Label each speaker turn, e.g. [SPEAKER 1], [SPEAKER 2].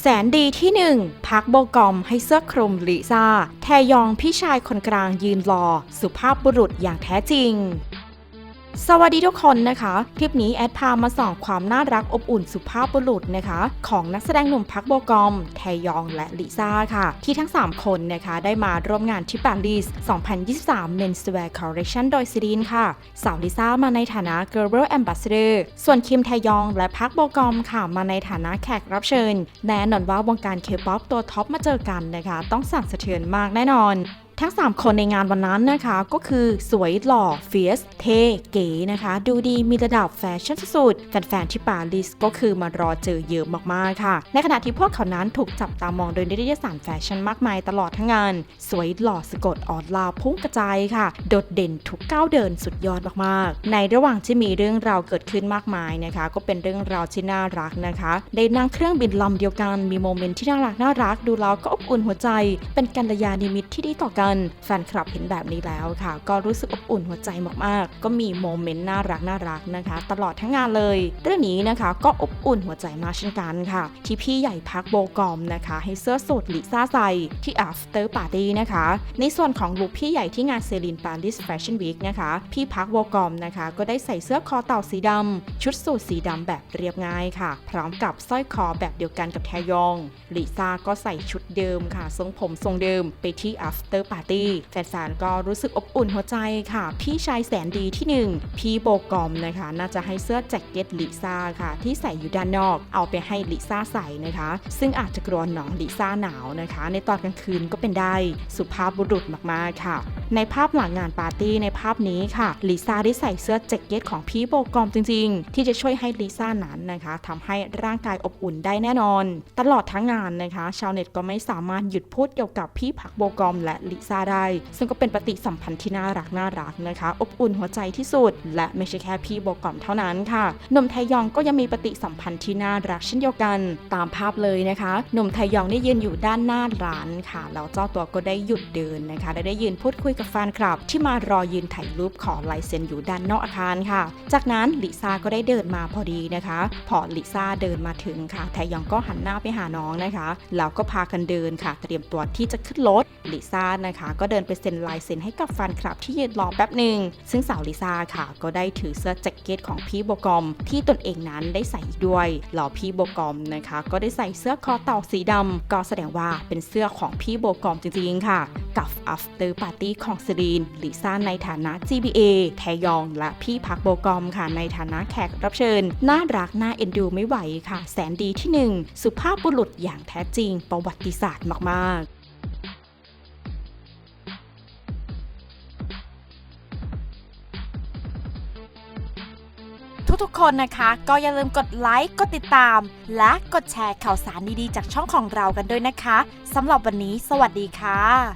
[SPEAKER 1] แสนดีที่หนึ่งพักโบกอมให้เสื้อคลุมลิซ่า แทยองพี่ชายคนกลางยืนรอ สุภาพบุรุษอย่างแท้จริง สวัสดีทุกคนนะคะ คลิปนี้แอดพามาส่องความน่ารักอบอุ่นสุภาพบุรุษนะคะ ของนักแสดงหนุ่มพักโบกอม แทยองและลิซ่าค่ะ ที่ทั้ง 3 คนนะคะ ได้มาร่วมงานที่ปารีส 2023 Menswear Collection โดยซีรีนค่ะ สาวลิซ่ามาในฐานะ Global Ambassador ส่วนคิมแทยองและพักโบกอมค่ะมาในฐานะแขกรับเชิญ แน่นอนว่าวงการเคป๊อปตัวท็อปมาเจอกันนะคะ ต้องสั่นสะเทือนมากแน่นอน ทั้ง 3 คนในงานวันนั้นนะคะ ก็คือสวยหล่อเฟียสเท่เก๋นะคะ ดูดีมีระดับแฟชั่นสุดแฟนๆที่ปารีสก็คือมารอเจอเยอะมากๆค่ะ ในขณะที่พวกเขานั้นถูกจับตามองโดยนิตยสารแฟชั่นมากมายตลอดทั้งงาน สวยหล่อสะกดออดลาวพุ่งกระจายค่ะ โดดเด่นทุกก้าวเดินสุดยอดมากๆ ในระหว่างที่มีเรื่องราวเกิดขึ้นมากมายนะคะ ก็เป็นเรื่องราวที่น่ารักนะคะ ได้นั่งเครื่องบินลำเดียวกันมีโมเมนต์ที่น่ารักน่ารักดูแล้วก็อบอุ่นหัวใจ เป็นกัลยาณมิตรที่ดีต่อกันแฟนคลับเห็นแบบนี้แล้วค่ะ ก็รู้สึกอบอุ่นหัวใจมากๆ ก็มีโมเมนต์น่ารักน่ารักนะคะ ตลอดทั้งงานเลย เรื่องนี้นะคะก็อบอุ่นหัวใจมากเช่นกันค่ะ ที่พี่ใหญ่พักโบกอมนะคะ ให้เสื้อสูทลิซ่าใส่ที่ after party นะคะ ในส่วนของลุคพี่ใหญ่ที่งานเซรินปารีสแฟชั่นวีคนะคะ พี่พักโบกอมนะคะ ก็ได้ใส่เสื้อคอเต่าสีดำชุดสูทสีดำแบบเรียบง่ายค่ะ พร้อมกับสร้อยคอแบบเดียวกันกับแทยองลิซ่าก็ใส่ชุดเดิมค่ะทรงผมทรงเดิมไปที่ after party แฟนๆก็รู้สึกอบอุ่นหัวใจค่ะ พี่ชายแสนดีที่หนึ่งพี่โบกอมนะคะ น่าจะให้เสื้อแจ็คเก็ตลิซ่าค่ะ ที่ใส่อยู่ด้านนอกเอาไปให้ลิซ่าใส่นะคะ ซึ่งอาจจะกลัวน้องลิซ่าหนาวนะคะ ในตอนกลางคืนก็เป็นได้สุภาพบุรุษมากๆค่ะในภาพหลังงานปาร์ตี้ในภาพนี้ค่ะลิซ่าได้ใส่เสื้อแจ็คเก็ตของพี่โบกอมจริง ๆ ที่จะช่วยให้ลิซ่านั้นนะคะทำให้ร่างกายอบอุ่นได้แน่นอน ตลอดทั้งงานนะคะ ชาวเน็ตก็ไม่สามารถหยุดพูดเกี่ยวกับพี่ผักโบกอมและลิซ่าได้ ซึ่งก็เป็นปฏิสัมพันธ์ที่น่ารักน่ารักนะคะ อบอุ่นหัวใจที่สุด และไม่ใช่แค่พี่โบกอมเท่านั้นค่ะหนุ่มไทยองก็ยังมีปฏิสัมพันธ์ที่น่ารักเช่นเดียวกัน ตามภาพเลยนะคะหนุ่มไทยองได้ยืนอยู่ด้านหน้าร้านค่ะแล้วเจ้าตัวก็ได้หยุดเดินนะคะและได้ยืนพูดคุยกับแฟนคลับ ที่มารอยืนถ่ายรูปขอลายเซ็นอยู่ด้านนอกอาคารค่ะ จากนั้นลิซ่าก็ได้เดินมาพอดีนะคะ พอลิซ่าเดินมาถึงค่ะไทยองก็หันหน้าไปหาน้องนะคะแล้วก็พากันเดินค่ะ เตรียมตัวที่จะขึ้นรถลิซ่านะคะ ก็เดินไปเซ็นลายเซ็นให้กับแฟนคลับที่ยืนรอแป๊บหนึ่งซึ่งสาวลิซ่าค่ะ ก็ได้ถือเสื้อแจ็คเก็ตของพี่โบกอม ที่ตนเองนั้นได้ใส่อีกด้วยแล้วพี่โบกอมนะคะ ก็ได้ใส่เสื้อคอเต่าสีดำก็แสดงว่าเป็นเสื้อของพี่โบกอมจริงๆค่ะ กับ after party ของซีรีนลิซ่าในฐานะ GBA แทยอง และพี่พักโบกอมค่ะในฐานะแขกรับเชิญ น่ารักน่าเอ็นดูไม่ไหวค่ะ แสนดีที่หนึ่งสุภาพบุรุษอย่างแท้จริง ประวัติศาสตร์มากๆทุกๆ คนนะคะ ก็อย่าลืมกดไลค์ กดติดตาม และกดแชร์ข่าวสารดีๆ จากช่องของเรากันด้วยนะคะ สำหรับวันนี้ สวัสดีค่ะ